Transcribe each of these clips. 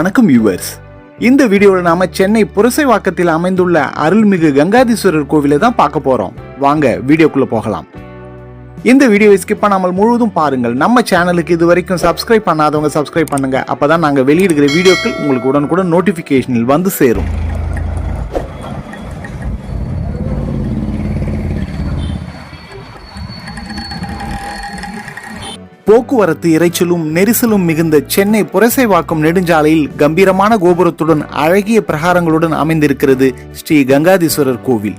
வணக்கம் வியூவர்ஸ் இந்த வீடியோவில் நாம சென்னை புரசைவாக்கத்தில் அமைந்துள்ள அருள்மிகு கங்காதீஸ்வரர் கோவிலை தான் பார்க்க போறோம். வாங்க வீடியோக்குள்ள போகலாம். இந்த வீடியோவை ஸ்கிப் பண்ணாமல் முழுவதும் பாருங்கள். நம்ம சேனலுக்கு இது வரைக்கும் சப்ஸ்கிரைப் பண்ணாதவங்க சப்ஸ்கிரைப் பண்ணுங்க. அப்பதான் நாங்கள் வெளியிடுகிற வீடியோக்கள் உங்களுக்கு உடனுக்குடன் நோட்டிபிகேஷனில் வந்து சேரும். போக்குவரத்து இரைச்சலும் நெரிசலும் மிகுந்த சென்னை புரசைவாக்கம் நெடுஞ்சாலையில் கம்பீரமான கோபுரத்துடன் அழகிய பிரகாரங்களுடன் அமைந்திருக்கிறது ஸ்ரீ கங்காதீஸ்வரர் கோவில்.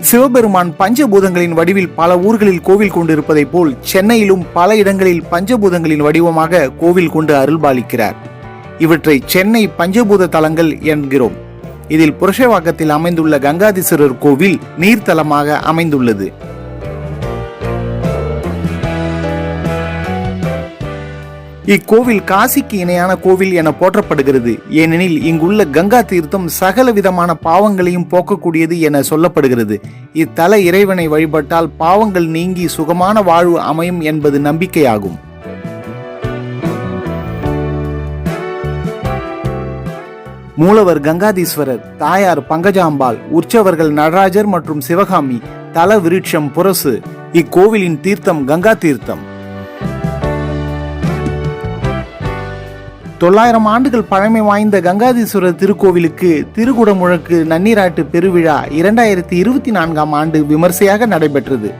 சிவபெருமான் பஞ்சபூதங்களின் வடிவில் பல ஊர்களில் கோவில் கொண்டிருப்பதைப் போல் சென்னையிலும் பல இடங்களில் பஞ்சபூதங்களின் வடிவமாக கோவில் கொண்டு அருள்பாலிக்கிறார். இவற்றை சென்னை பஞ்சபூத தலங்கள் என்கிறோம். இதில் புருஷவாக்கத்தில் அமைந்துள்ள கங்காதீஸ்வரர் கோவில் நீர்த்தலமாக அமைந்துள்ளது. இக்கோவில் காசிக்கு இணையான கோவில் என போற்றப்படுகிறது. ஏனெனில் இங்குள்ள கங்கா தீர்த்தம் சகல விதமான பாவங்களையும் போக்கக்கூடியது என சொல்லப்படுகிறது. இத்தல இறைவனை வழிபட்டால் பாவங்கள் நீங்கி சுகமான வாழ்வு அமையும் என்பது நம்பிக்கையாகும். மூலவர் கங்காதீஸ்வரர் தாயார் பங்கஜாம்பாள் உற்சவர்கள் நடராஜர் மற்றும் சிவகாமி தல விருட்சம் புரசு. இக்கோவிலின் தீர்த்தம் கங்கா தீர்த்தம். தொள்ளாயிரம் ஆண்டுகள் பழமை வாய்ந்த கங்காதீஸ்வரர் திருக்கோவிலுக்கு திருக்குடமுழக்கு நன்னீராட்டு பெருவிழா இரண்டாயிரத்தி இருபத்தி நான்காம் ஆண்டு விமர்சையாக நடைபெற்றது.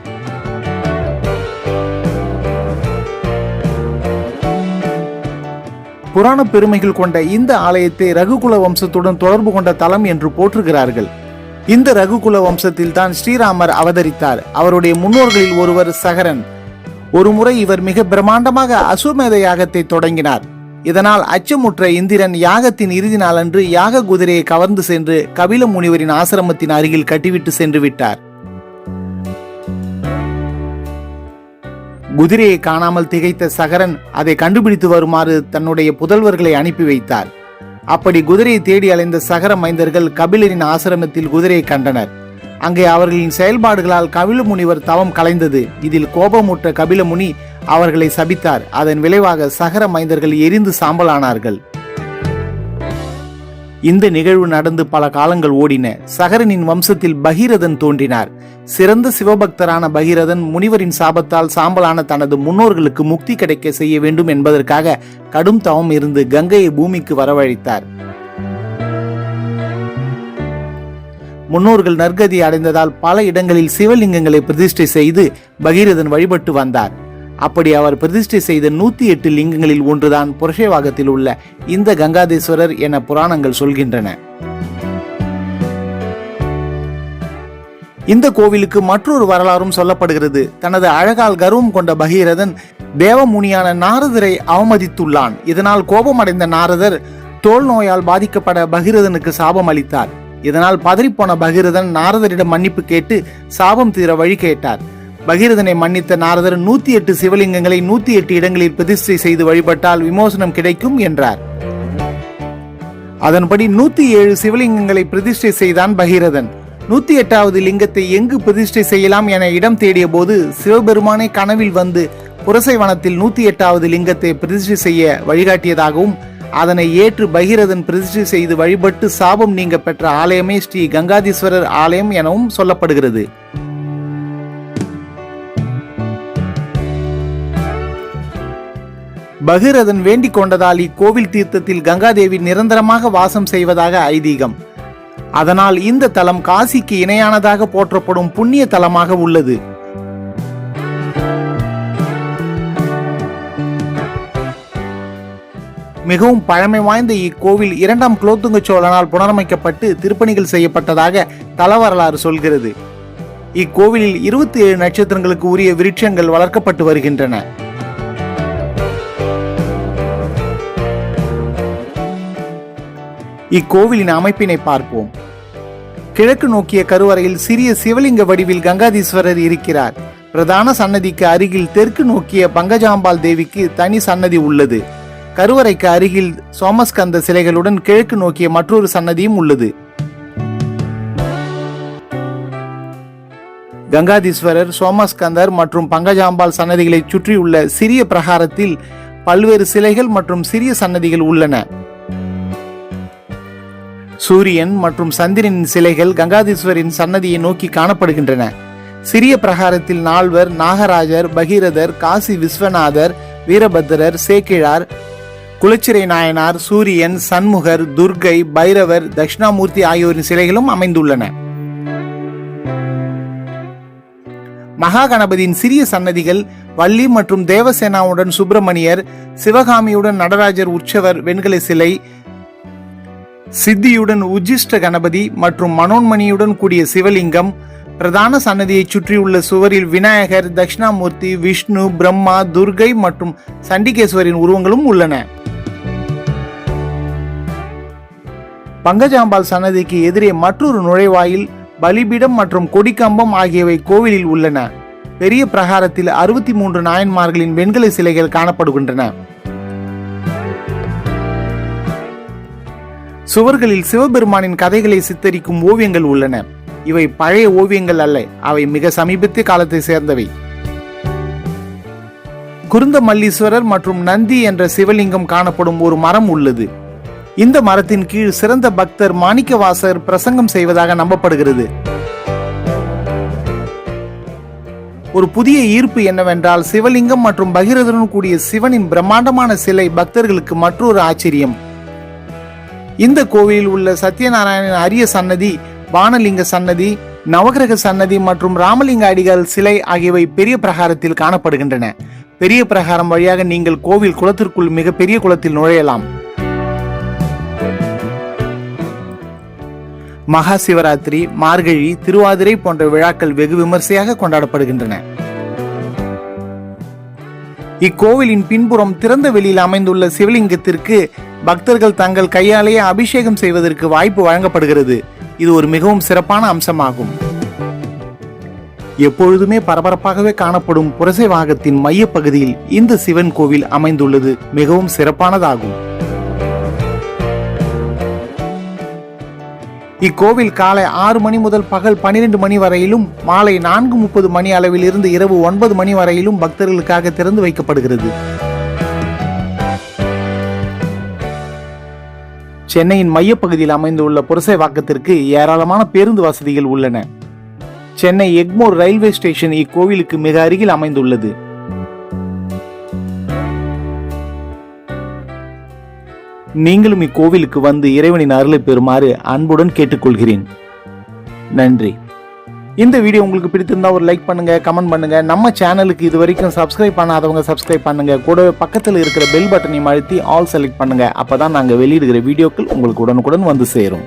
புராண பெருமைகள் கொண்ட இந்த ஆலயத்தை ரகுகுல வம்சத்துடன் தொடர்பு கொண்ட தலம் என்று போற்றுகிறார்கள். இந்த ரகுகுல வம்சத்தில் தான் ஸ்ரீராமர் அவதரித்தார். அவருடைய முன்னோர்களில் ஒருவர் சகரன். ஒருமுறை இவர் மிக பிரம்மாண்டமாக அசுவமேத யாகத்தை தொடங்கினார். இதனால் அச்சமுற்ற இந்திரன் யாகத்தின் இறுதி நாளன்று யாக குதிரையை கவர்ந்து சென்று கபில முனிவரின் ஆசிரமத்தின் அருகில் கட்டிவிட்டு சென்று விட்டார். குதிரையை காணாமல் திகைத்த சகரன் அதை கண்டுபிடித்து வருமாறு தன்னுடைய புதல்வர்களை அனுப்பி வைத்தார். அப்படி குதிரையை தேடி அலைந்த சகர மைந்தர்கள் கபிலரின் ஆசிரமத்தில் குதிரையை கண்டனர். அங்கே அவர்களின் செயல்பாடுகளால் கபில முனிவர் தவம் கலைந்தது. இதில் கோபமுற்ற கபில முனி அவர்களை சபித்தார். அதன் விளைவாக சகர மைந்தர்கள் எரிந்து சாம்பலானார்கள். இந்த நிகழ்வு நடந்து பல காலங்கள் ஓடின. சகரனின் வம்சத்தில் பகீரதன் தோன்றினார். சிறந்த சிவபக்தரான பகீரதன் முனிவரின் சாபத்தால் சாம்பலான தனது முன்னோர்களுக்கு முக்தி கிடைக்க செய்ய வேண்டும் என்பதற்காக கடும் தவம் இருந்து கங்கையை பூமிக்கு வரவழைத்தார். முன்னோர்கள் நற்கதி அடைந்ததால் பல இடங்களில் சிவலிங்கங்களை பிரதிஷ்டை செய்து பகீரதன் வழிபட்டு வந்தார். அப்படி அவர் பிரதிஷ்டை செய்த நூத்தி எட்டு லிங்கங்களில் ஒன்றுதான் புரஷேவாகத்தில் உள்ள இந்த கங்காதேஸ்வரர் என புராணங்கள் சொல்கின்றன. இந்த கோவிலுக்கு மற்றொரு வரலாறும் சொல்லப்படுகிறது. தனது அழகால் கர்வம் கொண்ட பகீரதன் தேவமுனியான நாரதரை அவமதித்துள்ளான். இதனால் கோபமடைந்த நாரதர் தோல் நோயால் பாதிக்கப்பட பகீரதனுக்கு சாபம் அளித்தார். இதனால் பதறிப்போன பகீரதன் நாரதரிடம் மன்னிப்பு கேட்டு சாபம் தீர வழி கேட்டார். பகீரதனை மன்னித்த நாரதர் நூத்தி எட்டு சிவலிங்கங்களை நூத்தி எட்டு இடங்களில் பிரதிஷ்டை செய்து வழிபட்டால் விமோசனம் கிடைக்கும் என்றார். அதன்படி நூத்தி ஏழு சிவலிங்கங்களை பிரதிஷ்டை செய்தான் பகீரதன். நூத்தி எட்டாவது லிங்கத்தை எங்கு பிரதிஷ்டை செய்யலாம் என இடம் தேடிய போது சிவபெருமானை கனவில் வந்து புரசை வனத்தில் நூத்தி எட்டாவது லிங்கத்தை பிரதிஷ்டை செய்ய வழிகாட்டியதாகவும் அதனை ஏற்று பகிரதன் பிரதிஷ்டை செய்து வழிபட்டு சாபம் நீங்க பெற்ற ஆலயமே ஸ்ரீ கங்காதீஸ்வரர் ஆலயம் எனவும் சொல்லப்படுகிறது. பகிரதன் வேண்டிக் கொண்டதால் இக்கோவில் தீர்த்தத்தில் கங்காதேவி நிரந்தரமாக வாசம் செய்வதாக ஐதீகம். அதனால் இந்த தலம் காசிக்கு இணையானதாக போற்றப்படும் புண்ணிய தலமாக உள்ளது. மிகவும் பழமை வாய்ந்த இக்கோவில் இரண்டாம் குலோத்துங்க சோழனால் புனரமைக்கப்பட்டு திருப்பணிகள் செய்யப்பட்டதாக தல வரலாறு சொல்கிறது. இக்கோவிலில் இருபத்தி ஏழு நட்சத்திரங்களுக்கு உரிய விருட்சங்கள் வளர்க்கப்பட்டு வருகின்றன. இக்கோவிலின் அமைப்பினை பார்ப்போம். கிழக்கு நோக்கிய கருவறையில் சிறிய சிவலிங்க வடிவில் கங்காதீஸ்வரர் இருக்கிறார். பிரதான சன்னதிக்கு அருகில் தெற்கு நோக்கிய பங்கஜாம்பாள் தேவிக்கு தனி சன்னதி உள்ளது. கருவறைக்கு அருகில் சோமஸ்கந்த சிலைகளுடன் கிழக்கு நோக்கிய மற்றொரு சன்னதியும் உள்ளது. கங்காதீஸ்வரர் சோமஸ்கந்தர் மற்றும் பங்கஜாம்பாள் சன்னதிகளை சுற்றியுள்ள சிறிய பிரகாரத்தில் பல்வேறு சிலைகள் மற்றும் சிறிய சன்னதிகள் உள்ளன. சூரியன் மற்றும் சந்திரனின் சிலைகள் கங்காதீஸ்வரின் சன்னதியை நோக்கி காணப்படுகின்றன. சிறிய பிரகாரத்தில் நால்வர் நாகராஜர் பகீரதர் காசி விஸ்வநாதர் வீரபத்திரர் சேக்கிழார் குலச்சிறை நாயனார் சூரியன் சண்முகர் துர்கை பைரவர் தட்சிணாமூர்த்தி ஆகியோரின் சிலைகளும் அமைந்துள்ளன. மகா கணபதியின் சிறிய சன்னதிகள் வள்ளி மற்றும் தேவசேனாவுடன் சுப்பிரமணியர் சிவகாமியுடன் நடராஜர் உற்சவர் வெண்கல சிலை சித்தியுடன் உஜிஷ்ட கணபதி மற்றும் மனோன்மணியுடன் கூடிய சிவலிங்கம் பிரதான சன்னதியை சுற்றியுள்ள சுவரில் விநாயகர் தட்சிணாமூர்த்தி விஷ்ணு பிரம்மா துர்கை மற்றும் சண்டிகேஸ்வரின் உருவங்களும் உள்ளன. பங்கஜாம்பாள் சன்னதிக்கு எதிரே மற்றொரு நுழைவாயில் பலிபீடம் மற்றும் கொடிக்கம்பம் ஆகியவை கோவிலில் உள்ளன. பெரிய பிரகாரத்தில் அறுபத்தி மூன்று நாயன்மார்களின் வெண்கல சிலைகள் காணப்படுகின்றன. சுவர்களில் சிவபெருமானின் கதைகளை சித்தரிக்கும் ஓவியங்கள் உள்ளன. இவை பழைய ஓவியங்கள் அல்ல அவை மிக சமீபத்திய காலத்தை சேர்ந்தவை. குருந்த மல்லீஸ்வரர் மற்றும் நந்தி என்ற சிவலிங்கம் காணப்படும் ஒரு மரம் உள்ளது. இந்த மரத்தின் கீழ் சிறந்த பக்தர் மாணிக்கவாசர் பிரசங்கம் செய்வதாக நம்பப்படுகிறது. ஒரு புதிய ஈர்ப்பு என்னவென்றால் சிவலிங்கம் மற்றும் பகிரதனுடன் கூடிய சிவனின் பிரம்மாண்டமான சிலை பக்தர்களுக்கு மற்றொரு ஆச்சரியம். இந்த கோவிலில் உள்ள சத்யநாராயணன் அரிய சன்னதி வானலிங்க சன்னதி நவகிரக சன்னதி மற்றும் ராமலிங்க அடிகள் சிலை ஆகியவை பெரிய பிரகாரத்தில் காணப்படுகின்றன. பெரிய பிரகாரம் வழியாக நீங்கள் கோவில் குளத்திற்குள் மிகப்பெரிய பெரிய குளத்தில் நுழையலாம். மகா சிவராத்திரி மார்கழி திருவாதிரை போன்ற விழாக்கள் வெகு விமர்சையாக கொண்டாடப்படுகின்றன. இக்கோவிலின் பின்புறம் திறந்த வெளியில் அமைந்துள்ள சிவலிங்கத்திற்கு பக்தர்கள் தங்கள் கையாலேயே அபிஷேகம் செய்வதற்கு வாய்ப்பு வழங்கப்படுகிறது. இது ஒரு மிகவும் சிறப்பான அம்சமாகும். எப்பொழுதுமே பரபரப்பாகவே காணப்படும் புரசை வாகத்தின் மையப்பகுதியில் இந்த சிவன் கோவில் அமைந்துள்ளது. மிகவும் சிறப்பானதாகும். இக்கோவில் காலை ஆறு மணி முதல் பகல் பனிரெண்டு மணி வரையிலும் மாலை நான்கு முப்பது மணி அளவில் இருந்து இரவு ஒன்பது மணி வரையிலும் பக்தர்களுக்காக திறந்து வைக்கப்படுகிறது. சென்னையின் மையப்பகுதியில் அமைந்துள்ள புரசைவாக்கத்திற்கு ஏராளமான பேருந்து வசதிகள் உள்ளன. சென்னை எக்மோர் ரயில்வே ஸ்டேஷன் இக்கோவிலுக்கு மிக அருகில் அமைந்துள்ளது. நீங்களும் இக்கோவிலுக்கு வந்து இறைவனின் அருளை பெறுமாறு அன்புடன் கேட்டுக்கொள்கிறேன். நன்றி. இந்த வீடியோ உங்களுக்கு பிடித்திருந்தா ஒரு லைக் பண்ணுங்க கமெண்ட் பண்ணுங்க. நம்ம சேனலுக்கு இது வரைக்கும் சப்ஸ்கிரைப் பண்ணாதவங்க சப்ஸ்கிரைப் பண்ணுங்க. கூடவே பக்கத்தில் இருக்கிற பெல் பட்டனையும் அழுத்தி ஆல் செலக்ட் பண்ணுங்க. அப்பதான் நாங்கள் வெளியிடுகிற வீடியோக்கள் உங்களுக்கு உடனுக்குடன் வந்து சேரும்.